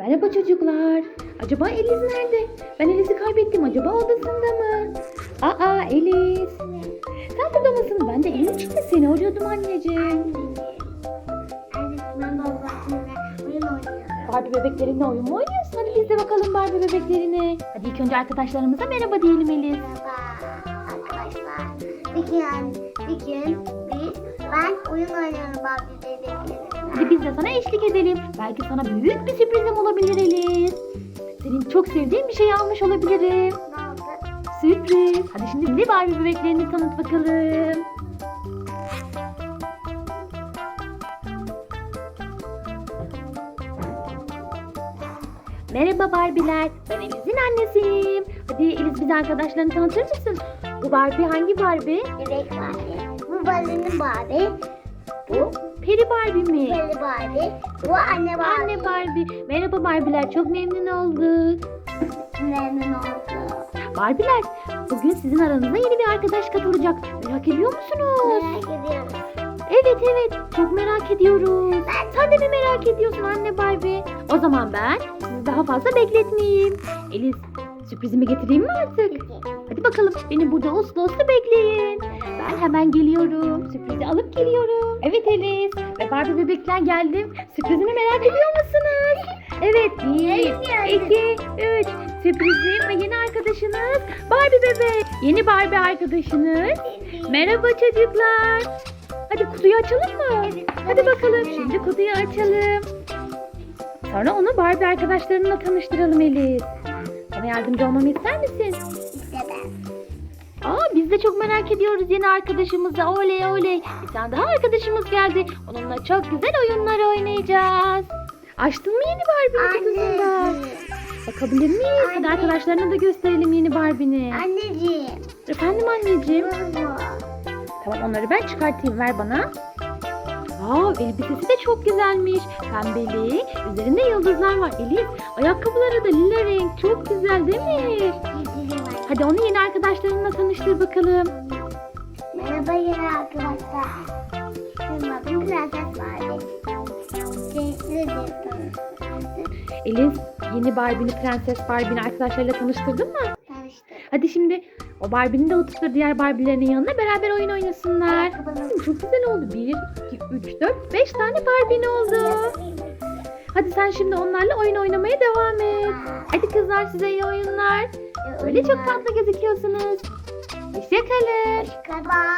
Merhaba çocuklar. Acaba Eliz nerede? Ben Eliz'i kaybettim. Acaba odasında mı? Aa Eliz. Sen burada mısın? Ben de Eliz için de seni arıyordum anneciğim. Ben babamla oyun oynuyorum. Barbie bebeklerinle oyun mu oynuyorsun? Hadi biz de bakalım Barbie bebeklerine. Hadi ilk önce arkadaşlarımıza merhaba diyelim Eliz. Merhaba arkadaşlar. Bir gün, bir gün biz, ben oyun oynuyorum Barbie bebeklerimle. Hadi biz de sana eşlik edelim. Belki sana büyük bir sürprizim olabilir Eliz. Senin çok sevdiğin bir şey almış olabilirim. Ne? Sürpriz. Hadi şimdi bize Barbie bebeklerini tanıt bakalım. Merhaba Barbiler. Ben Eliz'in annesiyim. Hadi Eliz bize arkadaşlarını tanıtır mısın? Bu Barbie hangi Barbie? Bebek Barbie. Bu balonu Barbie. Bu Peri Barbie mi? Peri Barbie. Bu anne Barbie. Anne Barbie. Merhaba Barbiler. Çok memnun olduk. Memnun oldum. Barbiler, bugün sizin aranıza yeni bir arkadaş katılacak. Merak ediyor musunuz? Merak ediyorum. Evet evet çok merak ediyoruz. Sen de mi merak ediyorsun anne Barbie? O zaman ben sizi daha fazla bekletmeyeyim. Eliz sürprizimi getireyim mi artık? Hadi bakalım beni burada uslu uslu bekleyin. Ben hemen geliyorum. Sürprizi alıp geliyorum. Evet Eliz ve Barbie bebekler geldim. Sürprizimi merak ediyor musunuz? Evet bir, iki, üç. Sürprizim ve yeni arkadaşınız Barbie bebek. Yeni Barbie arkadaşınız. Merhaba çocuklar. Hadi kutuyu açalım mı? Hadi bakalım. Şimdi kutuyu açalım. Sonra onu Barbie arkadaşlarımla tanıştıralım Elif. Bana yardımcı olmamı ister misin? İstedim. Aa biz de çok merak ediyoruz yeni arkadaşımızı. Oley oley. Bir tane daha arkadaşımız geldi. Onunla çok güzel oyunlar oynayacağız. Açtın mı yeni Barbie'nin kutusunu? Anne. Bakabilir miyiz? Hadi Anne. arkadaşlarına da gösterelim yeni Barbie'ni. Anneciğim. Efendim anneciğim. Bu. Tamam onları ben çıkartayım ver bana. Aa elbisesi de çok güzelmiş. Pembeli. Üzerinde yıldızlar var. Elif ayakkabıları da lila renk. Çok güzel değil mi? Hadi onu yeni arkadaşlarınla tanıştır bakalım. Merhaba yeni arkadaşlar. Benim adım Prenses Barbie. Elif yeni Barbie'ni Prenses Barbie'ni arkadaşlarıyla tanıştırdın mı? Hadi şimdi o Barbie'ni de oturtur diğer Barbie'lerinin yanına beraber oyun oynasınlar. Ayakkabılarım. Çok güzel oldu. 1, 2, 3, 4, 5 tane Barbie'ni oldu. Hadi sen şimdi onlarla oyun oynamaya devam et. Hadi kızlar size iyi oyunlar. Öyle çok tatlı gözüküyorsunuz. Hoşçakalın. Hoşçakalın.